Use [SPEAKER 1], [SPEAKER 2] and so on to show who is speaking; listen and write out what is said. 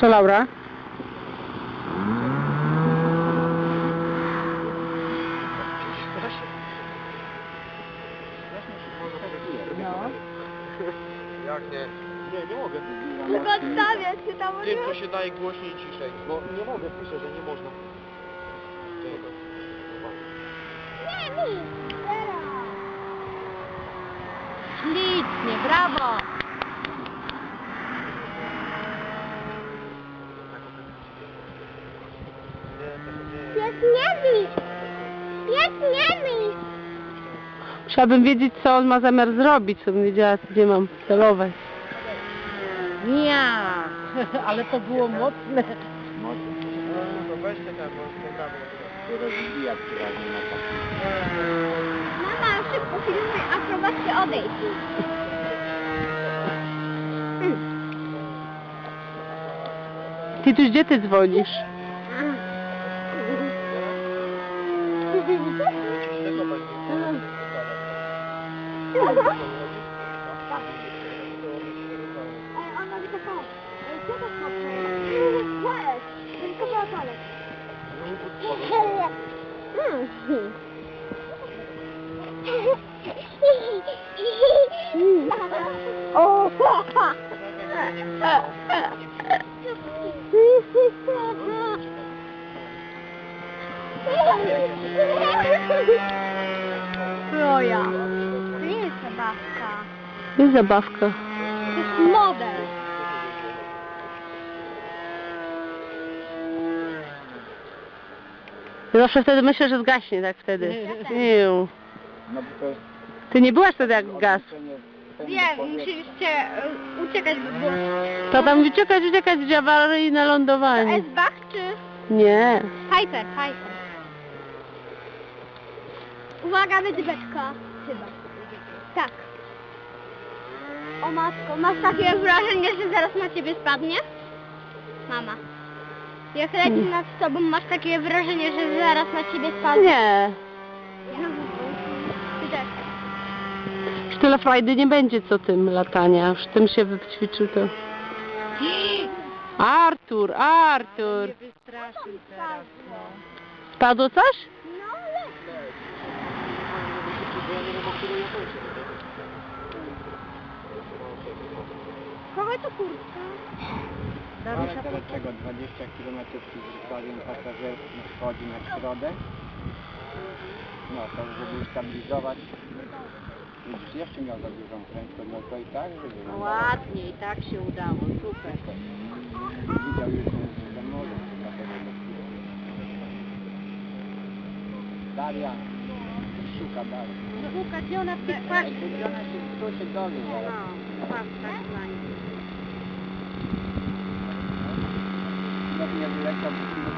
[SPEAKER 1] Co Laura?
[SPEAKER 2] No.
[SPEAKER 3] Jak nie? Nie, nie mogę.
[SPEAKER 2] Tylko odstawiać się tam
[SPEAKER 3] Tym, co się daje głośniej i ciszej. No nie mogę, piszę, że nie można.
[SPEAKER 2] Nie! Ślicznie, brawo! Pies nie widz! Pies nie widz!
[SPEAKER 1] Musiałabym wiedzieć, co on ma zamiar zrobić, żebym wiedziała, gdzie mam celować.
[SPEAKER 4] Ja, ale to było mocne.
[SPEAKER 3] To weź te bo te
[SPEAKER 4] Rozbija przyraźnie na
[SPEAKER 2] Mama, szybko filmuj, akrobacie odejść.
[SPEAKER 1] Ty tu gdzie ty dzwonisz?
[SPEAKER 2] Ona mi to powie. Ej, co to znaczy? Zaraz, tylko po toalet. O! Roja. To nie jest zabawka.
[SPEAKER 1] Jest zabawka.
[SPEAKER 2] To jest model.
[SPEAKER 1] Zawsze wtedy myślę, że zgaśnie, tak wtedy. Iu.
[SPEAKER 4] No bo to jest
[SPEAKER 1] Ty nie byłaś wtedy jak gaz.
[SPEAKER 2] Wiem, musieliście e, uciekać, bo było...
[SPEAKER 1] To tam uciekać, uciekać, gdzie awaryjne
[SPEAKER 2] To
[SPEAKER 1] lądowanie.
[SPEAKER 2] S-Bach czy...
[SPEAKER 1] Nie.
[SPEAKER 2] Piper, Piper. Uwaga, wydybeczka. Chyba. Tak. O matko, masz takie wrażenie, że zaraz na ciebie spadnie? Mama. Jak leci nad tobą, masz takie wrażenie, że zaraz na ciebie spadnie?
[SPEAKER 1] Nie.
[SPEAKER 2] Ty też.
[SPEAKER 1] Już tyle frajdy nie będzie co tym latania. Już tym się wyćwiczył to. Artur, Artur. Spadło coś?
[SPEAKER 2] No ale... Kogo to kurtka?
[SPEAKER 4] Ale dlaczego 20 km Wrocławiem pasażerski wchodzi na środę? No to żeby ustabilizować. Widzisz, jeszcze miał za dużą prędkość, no to i tak, żeby...
[SPEAKER 1] No
[SPEAKER 4] Ładnie, i tak się udało, super. Widział już ten samolot, dlatego to Daria, szuka dalej.
[SPEAKER 1] Łuka, gdzie ona w
[SPEAKER 4] Ona się tu się dowie zaraz. Jak nie wyleciał, to się stary skarbnik